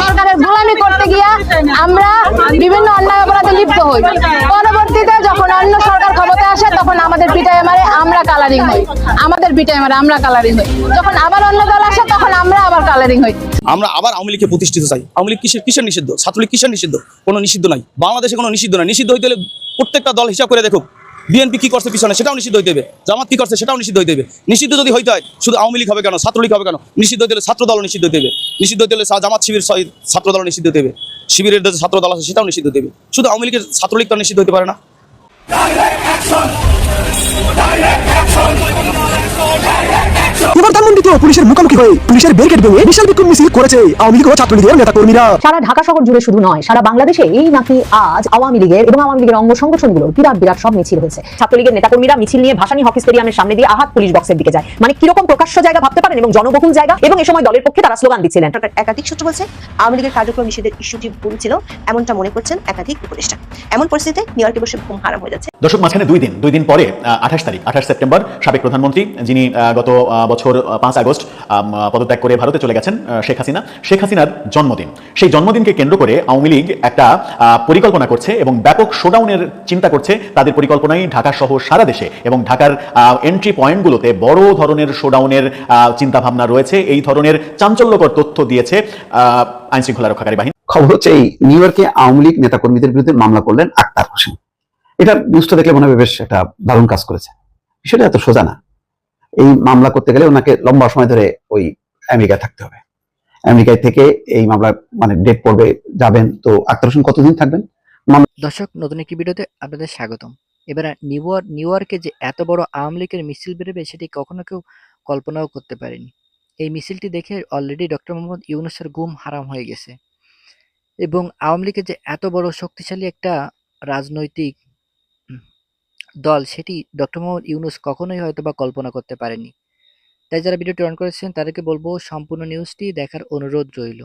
সরকারের গোলামি করতে গিয়া আমরা বিভিন্ন অন্যায় অপরাধে লিপ্ত হই। পরবর্তীতে যখন অন্য সরকার ক্ষমতায় আসে, তখন আমাদের পিটায় মারে, আমরা কালারিং হই। আমাদের পিটায় মারে, আমরা কালারিং হই। যখন আবার অন্য দল আসে, তখন আমরা আবার কালারিং হই। আমরা আবার আওয়ামী লীগকে প্রতিষ্ঠিত চাই। আওয়ামী লীগ কিসের কিসের নিষিদ্ধ? ছাত্রলীগ কিসের নিষিদ্ধ? কোনো নিষিদ্ধ নাই। বাংলাদেশে কোনো নিষিদ্ধ নাই। নিষিদ্ধ হইতে হলে প্রত্যেকটা দল হিসাব করে দেখুক। বিএনপি কি করছে পিছনে, সেটাও নিষিদ্ধ হইতে হবে। জামাত কি করছে, সেটাও নিষিদ্ধ হইতে হবে। নিষিদ্ধ যদি হইতে হয়, শুধু আওয়ামী লীগ হবে কেন, ছাত্রলীগ হবে কেন? নিষিদ্ধ হইতে ছাত্র দল নিষিদ্ধ হবে। নিষিদ্ধ হলে জামাত শিবির ছাত্র দল নিষিদ্ধ হইতে হবে। শিবিরের যে ছাত্র দল আছে, সেটাও নিষিদ্ধ হবে। শুধু আওয়ামী লীগের ছাত্রলীগ তো নিষিদ্ধ হইতে পারে না। এবার ধানমন্ডিতেও পুলিশের মুখোমুখি হয়ে পুলিশের ব্যারিকেড ভেঙে বিশাল বিক্ষোভ মিছিল করেছে আওয়ামী লীগ ও ছাত্রলীগের নেতা কর্মীরা সারা ঢাকা শহর জুড়ে শুধু নয় সারা বাংলাদেশে এই নাকি আজ আওয়ামী লীগের এবং আওয়ামী লীগের অঙ্গ সংগঠনগুলো বিরাট বিরাট সব মিছিল হয়েছে। ছাত্রলীগের নেতাকর্মীরা মিছিল নিয়ে ভাসানী হকি স্টেডিয়ামের সামনে দিয়ে আহাত পুলিশ বক্সের দিকে যায়। মানে কীরকম প্রকাশ্য জায়গা ভাবতে পারেন এবং জনবহুল জায়গা এবং এ সময় দলের পক্ষে তারা স্লোগান দিচ্ছিলেন। একাধিক সূত্র বলছে আওয়ামী লীগের কার্যক্রম নিষেধের ইস্যুটি ভুল ছিল এমনটা মনে করছেন একাধিক উপদেষ্টা। এমন পরিস্থিতিতে নিউ ইয়র্কে বসে ঘুম হারাম হয়ে যাচ্ছে। দর্শক মাঝখানে দুই দিন দুই দিন পরে আঠাশ তারিখ আঠাশ সেপ্টেম্বর সাবেক প্রধানমন্ত্রী যিনি আহ, গত বছর পাঁচ আগস্ট পদত্যাগ করে ভারতে চলে গেছেন শেখ হাসিনা। শেখ হাসিনার জন্মদিন। সেই জন্মদিনকে কেন্দ্র করে আওয়ামী লীগ একটা পরিকল্পনা করছে এবং ব্যাপক শোডাউনের চিন্তা করছে তাদের পরিকল্পনায় ঢাকা সহ সারা দেশে এবং ঢাকার এন্ট্রি পয়েন্টগুলোতে বড় ধরনের শোডাউনের চিন্তা ভাবনা রয়েছে। এই ধরনের চাঞ্চল্যকর তথ্য দিয়েছে আইন শৃঙ্খলা রক্ষাকারী বাহিনী। খবর হচ্ছে এই নিউ ইয়র্কে আওয়ামী লীগ নেতা কর্মীদের বিরুদ্ধে মামলা করলেন আক্তার হোসেন। এটা নিউজটা দেখলে মনে হবে, বেশ একটা দারুণ কাজ করেছে। বিষয়টা এত সোজা না। এই মামলা করতে গেলে ওনাকে লম্বা সময় ধরে ওই আমেরিকায় থাকতে হবে। আমেরিকায় থেকে এই মামলা মানে ডেট পড়বে, যাবেন। তো আক্তার হোসেন, কতদিন থাকবেন? দর্শক, নতুন একটি ভিডিওতে আপনাদের স্বাগতম। এবারে নিউ নিউ ইয়র্কে যে এত বড় আওয়ামী লীগের মিছিল বেরোবে, সেটি কখনো কেউ কল্পনাও করতে পারেনি। এই মিছিলটি দেখে অলরেডি ডক্টর মোহাম্মদ ইউনুসের গুম হারাম হয়ে গেছে। এবং আওয়ামী লীগের যে এত বড় শক্তিশালী একটা রাজনৈতিক দল, সেটি ডক্টর মোহাম্মদ ইউনুস কখনোই হয়তো বা কল্পনা করতে পারেনি। তাই যারা ভিডিওটি অন করেছেন, তাদেরকে বলব সম্পূর্ণ নিউজটি দেখার অনুরোধ রইল।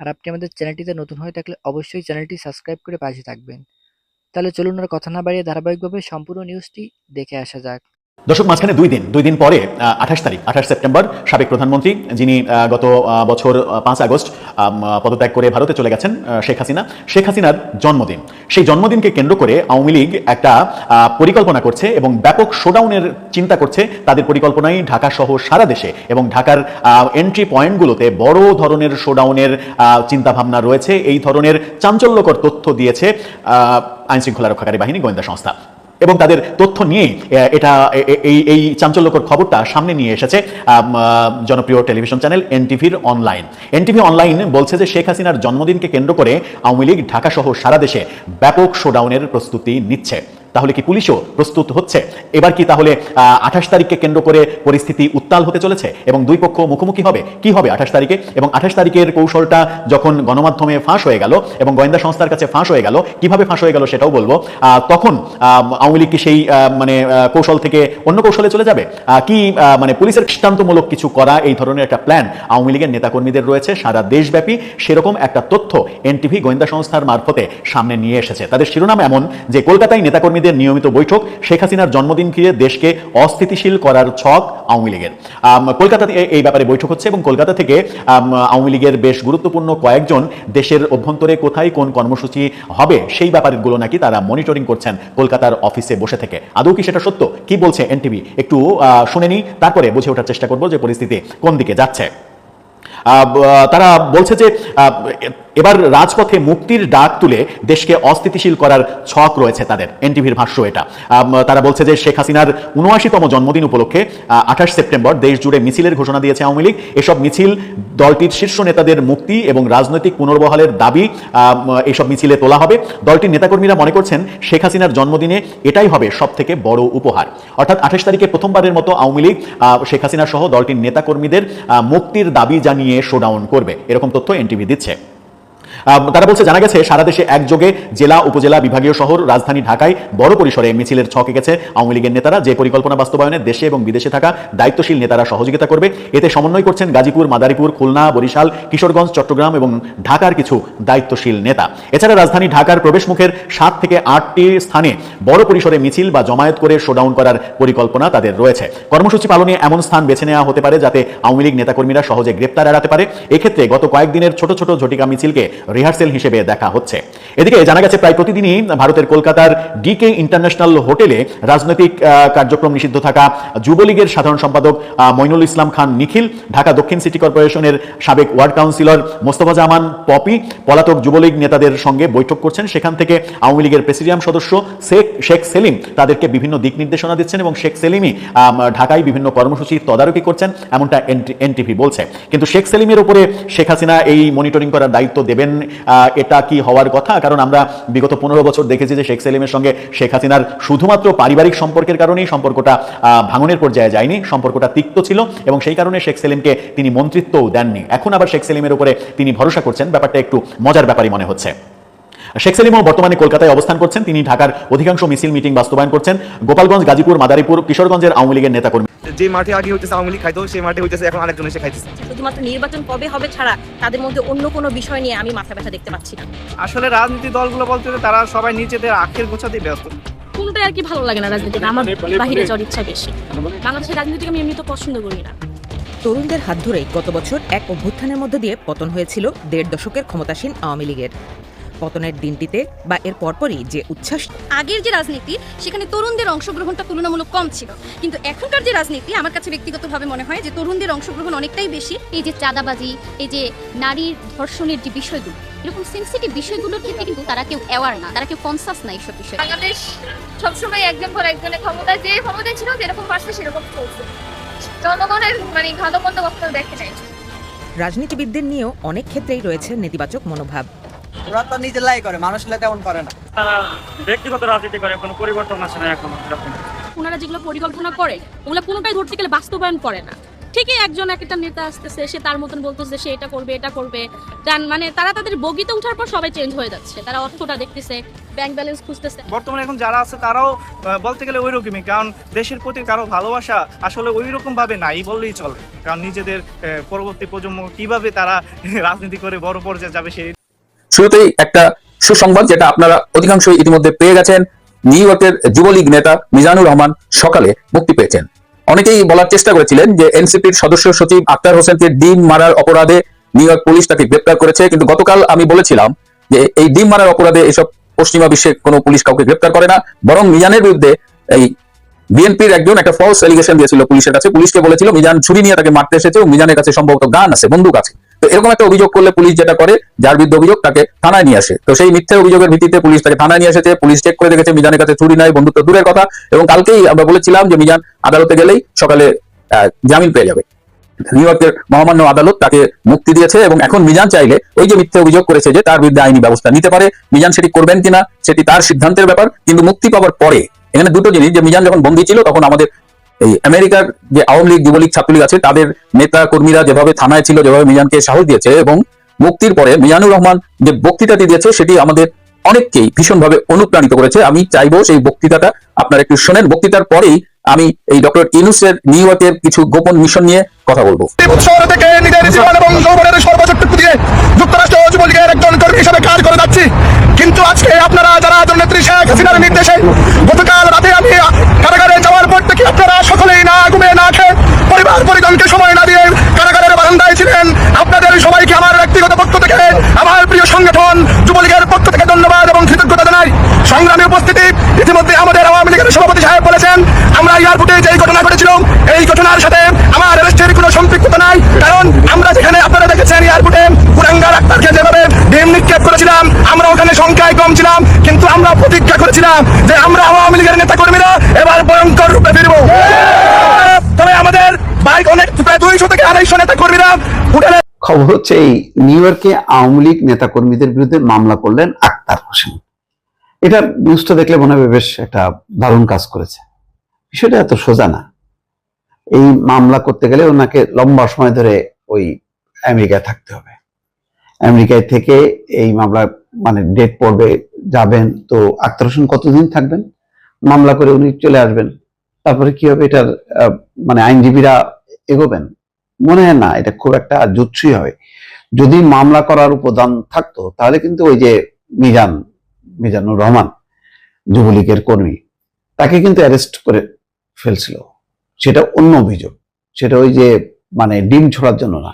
আর আপনি আমাদের চ্যানেলটিতে নতুন হয়ে থাকলে অবশ্যই চ্যানেলটি সাবস্ক্রাইব করে পাশে থাকবেন। তাহলে চলুন আর কথা না বাড়িয়ে ধারাবাহিকভাবে সম্পূর্ণ নিউজটি দেখে আসা যাক। দর্শক, মাঝখানে দুই দিন দুই দিন পরে আঠাশ তারিখ, আঠাশ সেপ্টেম্বর, সাবেক প্রধানমন্ত্রী, যিনি গত বছর পাঁচ আগস্ট পদত্যাগ করে ভারতে চলে গেছেন শেখ হাসিনা। শেখ হাসিনার জন্মদিন। সেই জন্মদিনকে কেন্দ্র করে আওয়ামী লীগ একটা পরিকল্পনা করছে এবং ব্যাপক শোডাউনের চিন্তা করছে। তাদের পরিকল্পনায় ঢাকা সহ সারা দেশে এবং ঢাকার এন্ট্রি পয়েন্টগুলোতে বড় ধরনের শোডাউনের চিন্তা ভাবনা রয়েছে। এই ধরনের চাঞ্চল্যকর তথ্য দিয়েছে আইন শৃঙ্খলা রক্ষাকারী বাহিনী গোয়েন্দা সংস্থা। এবং তাদের তথ্য নিয়ে এটা এই এই চাঞ্চল্যকর খবরটা সামনে নিয়ে এসেছে জনপ্রিয় টেলিভিশন চ্যানেল এনটিভির অনলাইন। এনটিভি অনলাইন বলছে যে শেখ হাসিনার জন্মদিনকে কেন্দ্র করে আওয়ামী লীগ ঢাকা সহ সারা দেশে ব্যাপক শোডাউনের প্রস্তুতি নিচ্ছে। তাহলে কি পুলিশও প্রস্তুত হচ্ছে? এবার কি তাহলে আঠাশ তারিখকে কেন্দ্র করে পরিস্থিতি উত্তাল হতে চলেছে? এবং দুই পক্ষ মুখোমুখি হবে? কি হবে আঠাশ তারিখে? এবং আঠাশ তারিখের কৌশলটা যখন গণমাধ্যমে ফাঁস হয়ে গেল এবং গোয়েন্দা সংস্থার কাছে ফাঁস হয়ে গেল, কীভাবে ফাঁস হয়ে গেল সেটাও বলব। তখন আওয়ামী লীগ কি সেই মানে কৌশল থেকে অন্য কৌশলে চলে যাবে? কি মানে পুলিশের দৃষ্টান্তমূলক কিছু করা এই ধরনের একটা প্ল্যান আওয়ামী লীগের নেতাকর্মীদের রয়েছে? সারা দেশব্যাপী সেরকম একটা তথ্য এনটিভি গোয়েন্দা সংস্থার মারফতে সামনে নিয়ে এসেছে। তাদের শিরোনাম এমন যে, কলকাতায় নেতাকর্মীদের নিয়মিত বৈঠক, শেখ হাসিনার জন্মদিন ঘিরে দেশকে অস্থিতিশীল করার ছক আওয়ামী লীগের। কলকাতাতে এই ব্যাপারে বৈঠক হচ্ছে এবং কলকাতা থেকে আওয়ামী লীগের বেশ গুরুত্বপূর্ণ কয়েকজন দেশের অভ্যন্তরে কোথায় কোন কর্মসূচি হবে সেই ব্যাপারগুলো নাকি তারা মনিটরিং করছেন কলকাতার অফিসে বসে থেকে। আদৌ কি সেটা সত্য? কি বলছে এনটিভি? একটু শুনে নিই, তারপরে বুঝে ওঠার চেষ্টা করব যে পরিস্থিতি কোন দিকে যাচ্ছে। তারা বলছে যে এবার রাজপথে মুক্তির ডাক তুলে দেশকে অস্থিতিশীল করার ছক রয়েছে তাদের। এনটিভির ভাষ্য এটা। তারা বলছে যে শেখ হাসিনার উনআশিতম জন্মদিন উপলক্ষে আঠাশ সেপ্টেম্বর দেশ জুড়ে মিছিলের ঘোষণা দিয়েছে আওয়ামী লীগ। এসব মিছিল দলটির শীর্ষ নেতাদের মুক্তি এবং রাজনৈতিক পুনর্বহালের দাবি আম, এইসব মিছিলে তোলা হবে। দলটির নেতাকর্মীরা মনে করছেন শেখ হাসিনার জন্মদিনে এটাই হবে সব থেকে বড় উপহার। অর্থাৎ আঠাশ তারিখে প্রথমবারের মতো আওয়ামী লীগ শেখ হাসিনা সহ দলটির নেতাকর্মীদের মুক্তির দাবি জানিয়ে শোডাউন করবে। এরকম তথ্য এনটিভি দিচ্ছে। তারা বলছে, জানা গেছে, সারা দেশে একযোগে জেলা, উপজেলা, বিভাগীয় শহর, রাজধানী ঢাকায় বড় পরিসরে মিছিলের ছক এঁকেছে আওয়ামী লীগের নেতারা। যে পরিকল্পনা বাস্তবায়নে দেশে এবং বিদেশে থাকা দায়িত্বশীল নেতারা সহযোগিতা করবে, এতে সমন্বয় করছেন গাজীপুর, মাদারীপুর, খুলনা, বরিশাল, কিশোরগঞ্জ, চট্টগ্রাম এবং ঢাকার কিছু দায়িত্বশীল নেতা। এছাড়া রাজধানী ঢাকার প্রবেশমুখের সাত থেকে আটটি স্থানে বড় পরিসরে মিছিল বা জমায়েত করে শোডাউন করার পরিকল্পনা তাদের রয়েছে। কর্মসূচি পালনে এমন স্থান বেছে নেওয়া হতে পারে, যাতে আওয়ামী লীগ নেতাকর্মীরা সহজে গ্রেপ্তার এড়াতে পারে। এক্ষেত্রে গত কয়েকদিনের ছোট ছোট ঝটিকা মিছিলকে রিহার্সেল হিসেবে দেখা হচ্ছে। এদিকে জানা গেছে, প্রায় প্রতিদিনই ভারতের কলকাতার ডিকে ইন্টারন্যাশনাল হোটেলে রাজনৈতিক কার্যক্রম নিষিদ্ধ থাকা যুবলীগের সাধারণ সম্পাদক মইনুল ইসলাম খান নিখিল, ঢাকা দক্ষিণ সিটি কর্পোরেশনের সাবেক ওয়ার্ড কাউন্সিলর মোস্তফা জামান পপি, পলাতক যুবলীগ নেতাদের সঙ্গে বৈঠক করছেন। সেখান থেকে আওয়ামী লীগের প্রেসিডিয়াম সদস্য শেখ শেখ সেলিম তাদেরকে বিভিন্ন দিক নির্দেশনা দিচ্ছেন এবং শেখ সেলিমই ঢাকায় বিভিন্ন কর্মসূচি তদারকি করছেন, এমনটা এনটিভি বলছে। কিন্তু শেখ সেলিমের উপরে শেখ হাসিনা এই মনিটরিং করার দায়িত্ব দেবেন এটা কি হওয়ার কথা? কারণ আমরা বিগত পনেরো বছর দেখেছি যে শেখ সেলিমের সঙ্গে শেখ হাসিনার শুধুমাত্র পারিবারিক সম্পর্কের কারণেই সম্পর্কটা ভাঙনের পর্যায়ে যায়নি, সম্পর্কটা তিক্ত ছিল এবং সেই কারণে শেখ সেলিমকে তিনি মন্ত্রিত্বও দেননি। এখন আবার শেখ সেলিমের উপরে তিনি ভরসা করছেন। ব্যাপারটা একটু মজার ব্যাপারই মনে হচ্ছে। শেখ সেলিমও বর্তমানে কলকাতায় অবস্থান করছেন। তিনি ঢাকার অধিকাংশ মিছিল মিটিং বাস্তবায়ন করছেন। গোপালগঞ্জ গাজীপুর মাদারীপুর কিশোরগঞ্জের আওয়ামী লীগের নেতাকর্মী। যে মাঠে আগে হইতেছে আওয়ামী লীগ খাইতো সেই মাঠে হইতেছে এখন আরেকজন এসে খাইতেছে। শুধুমাত্র নির্বাচন কবে হবে ছাড়া তাদের মধ্যে অন্য কোনো বিষয় নিয়ে আমি মাথা ব্যথা দেখতে পাচ্ছি না। আসলে রাজনীতি দলগুলো বলতে তারা সবাই নিজেদের আখের গোছাতেই ব্যস্ত। কোনটাই আর কি ভালো লাগে না রাজনীতিতে? আমার বাহিরে যাওয়ার ইচ্ছা বেশি। বাংলাদেশের রাজনীতিকে আমি এমনি তো পছন্দ করি না। তরুণদের হাত ধরেই গত বছর এক অভ্যুত্থানের মধ্য দিয়ে পতন হয়েছিল দেড় দশকের ক্ষমতাসীন আওয়ামী লীগের। পতনের দিনটিতে বা এর পরপরই যে উচ্ছ্বাস। আগের যে রাজনীতি সেখানে তরুণদের অংশগ্রহণটা তুলনামূলক কম ছিল। কিন্তু এখনকার যে রাজনীতি আমার কাছে ব্যক্তিগতভাবে মনে হয় যে তরুণদের অংশগ্রহণ অনেকটাই বেশি। এই যে চাঁদাবাজি এই যে নারীর ধর্ষণের যে বিষয়গুলো এরকম সেন্সিটিভ বিষয়গুলোর ক্ষেত্রে কিন্তু তারা কেউ অ্যাওয়ার না তারা কেউ কনসাস না এইসব বিষয়ে। বাংলাদেশ সবসময় একজন পর একজনের ক্ষমতা যে ক্ষমতায় ছিল যেরকম পারছে সেরকম চলছে। জনগণের মানে ভালো মন্দ বক্তব্য দেখে নাই। রাজনীতিবিদদের নিয়েও অনেক ক্ষেত্রেই রয়েছে নেতিবাচক মনোভাব। ওরা তো নিজের লাই করে মানুষ তেমন করে না। ব্যক্তিগত রাজনীতি করে কোনো পরিবর্তন আসে না এখন ওনারা যেগুলো পরিকল্পনা করে ওগুলো কোনোটাই ধরতে গেলে বাস্তবায়ন করে না। ঠিকই একজন একটা নেতা আসতেছে সে তার মতন বলতেছে সে এটা করবে এটা করবে। মানে তারা তাদের বগিতে ওঠার পর সবাই চেঞ্জ হয়ে যাচ্ছে। তারা অর্থটা দেখতেছে ব্যাংক ব্যালেন্স খুঁজতেছে। বর্তমানে এখন যারা আছে তারাও আহ, বলতে গেলে ওই রকমই কারণ দেশের প্রতি কারও ভালোবাসা আসলে ওই রকম ভাবে নাই বললেই চলে। কারণ নিজেদের আহ, পরবর্তী প্রজন্ম কীভাবে তারা রাজনীতি করে বড় পর্যায়ে যাবে সেই শুরুতেই একটা সুসংবাদ যেটা আপনারা অধিকাংশই ইতিমধ্যে পেয়ে গেছেন। নিউ ইয়র্কের যুবলীগ নেতা মিজানুর রহমান সকালে মুক্তি পেয়েছেন। অনেকেই বলার চেষ্টা করেছিলেন যে এনসিপির সদস্য সচিব আক্তার হোসেনকে ডিম মারার অপরাধে নিউ ইয়র্ক পুলিশ তাকে গ্রেপ্তার করেছে, কিন্তু গতকাল আমি বলেছিলাম যে এই ডিম মারার অপরাধে এসব পশ্চিমা বিশ্বে কোনো পুলিশ কাউকে গ্রেপ্তার করে না, বরং মিজানের বিরুদ্ধে এই বিএনপির একজন একটা ফলস এলিগেশন দিয়েছিল পুলিশের কাছে। পুলিশকে বলেছিল, মিজান ছুরি নিয়ে তাকে মারতে এসেছে মিজানের কাছে সম্ভবত গান আছে, বন্দুক আছে। তো এরকম একটা অভিযোগ করলে পুলিশ যেটা করে, যার বিরুদ্ধে অভিযোগ তাকে থানায় নিয়ে আসে। তো সেই মিথ্যে অভিযোগের ভিত্তিতে পুলিশ তাকে থানায় নিয়ে এসেছে। পুলিশ চেক করে দেখেছে, মিজানের কাছে ছুরি নাই, বন্ধুত্ব দূরের কথা। এবং কালকেই আমরা বলেছিলাম যে মিজান আদালতে গেলেই সকালে জামিন পেয়ে যাবে। নিউ ইয়র্কের মহামান্য আদালত তাকে মুক্তি দিয়েছে এবং এখন মিজান চাইলে ওই যে মিথ্যে অভিযোগ করেছে যে তার বিরুদ্ধে আইনি ব্যবস্থা নিতে পারে, মিজান সেটি করবেন কিনা, সেটি তার সিদ্ধান্তের ব্যাপার। কিন্তু মুক্তি পাওয়ার পরে, এখানে দুটো জিনিস, যে মিজান যখন বন্দী ছিল, তখন আমাদের এই আমেরিকার যে আওয়ামী লীগ, যুবলীগ ছাত্রলীগ আছে, তাদের নেতা কর্মীরা যেভাবে থানায় ছিল, যেভাবে মিজানকে সাহস দিয়েছে এবং মুক্তির পরে মিজানুর রহমান যে বক্তৃতাটি দিয়েছে, সেটি আমাদের অনেককেই ভীষণভাবে অনুপ্রাণিত করেছে। আমি চাইব সেই বক্তৃতাটা আপনারা একটু শোনেন। বক্তৃতার পরেই আমি এই ডক্টর ইনুসের নিউ ইয়র্কের কিছু গোপন মিশন নিয়ে কথা বলব। শহর থেকে নিজের জীবন এবং যৌবনের সর্বশক্তি দিয়ে যুক্তরাষ্ট্র যুবলীগের একজন কর্মী হিসেবে কাজ করে যাচ্ছি। কিন্তু আজকে আপনারা যারা জননেত্রী শেখ হাসিনার নির্দেশে গতকাল রাতে আমি কারাগারে যাওয়ার পর থেকে আপনারা সকলেই না ঘুমিয়ে না খেয়ে পরিবার পরিজনকে সময় না দিয়ে কারাগারের ছিলেন আপনাদের সবাইকে আমার ব্যক্তিগত পক্ষ থেকে, আমার প্রিয় সংগঠন যুবলীগের পক্ষ থেকে ধন্যবাদ এবং কৃতজ্ঞতা জানাই। সংগ্রামী উপস্থিতি, ইতিমধ্যে আমাদের আওয়ামী লীগের সভাপতি সাহেব বলেছেন, আমরা এয়ারপোর্টে যে ঘটনা ঘটেছিল, এই ঘটনার সাথে আমার অ্যারেস্টের কোনো সম্পৃক্ততা নাই। কারণ আমরা যেখানে আপনারা দেখেছেন এয়ারপোর্টে কুরাঙ্গার আক্তারকে যেভাবে ডিম নিক্ষেপ করেছিলাম, আমরা ওখানে সংখ্যায় কম ছিলাম, কিন্তু আমরা প্রতিজ্ঞা করেছিলাম যে আমরা আওয়ামী লীগের নেতা কর্মীরা এবার ভয়ঙ্কর রূপে ফিরবো। তবে আমাদের বাইক অনেক প্রায় দুইশো থেকে আড়াইশো নেতা কর্মীরা হোটেলে খবর হচ্ছে এই নিউ ইয়র্কে আওয়ামী লীগ বিরুদ্ধে মামলা করলেন আক্তার হোসেন। এটা নিউজটা দেখলে মনে হবে বেশ একটা দারুণ কাজ করেছে। বিষয়টা এত সোজা না। এই মামলা করতে গেলে ওনাকে লম্বা সময় ধরে ওই আমেরিকায় থাকতে হবে। আমেরিকায় থেকে এই মামলা মানে ডেট পড়বে, যাবেন। তো আক্তার হোসেন কতদিন থাকবেন? মামলা করে উনি চলে আসবেন। তারপরে কি হবে? এটার মানে আইনজীবীরা এগোবেন। মনে হয় না, এটা খুব একটা জুৎসই হবে। যদি মামলা করার উপদান থাকতো, তাহলে কিন্তু ওই যে মিজান, মিজানুর রহমান, যুবলীগের কর্মী, তাকে কিন্তু অ্যারেস্ট করে ফেলছিল। সেটা অন্য অভিযোগ। সেটা ওই যে মানে ডিম ছোড়ার জন্য না।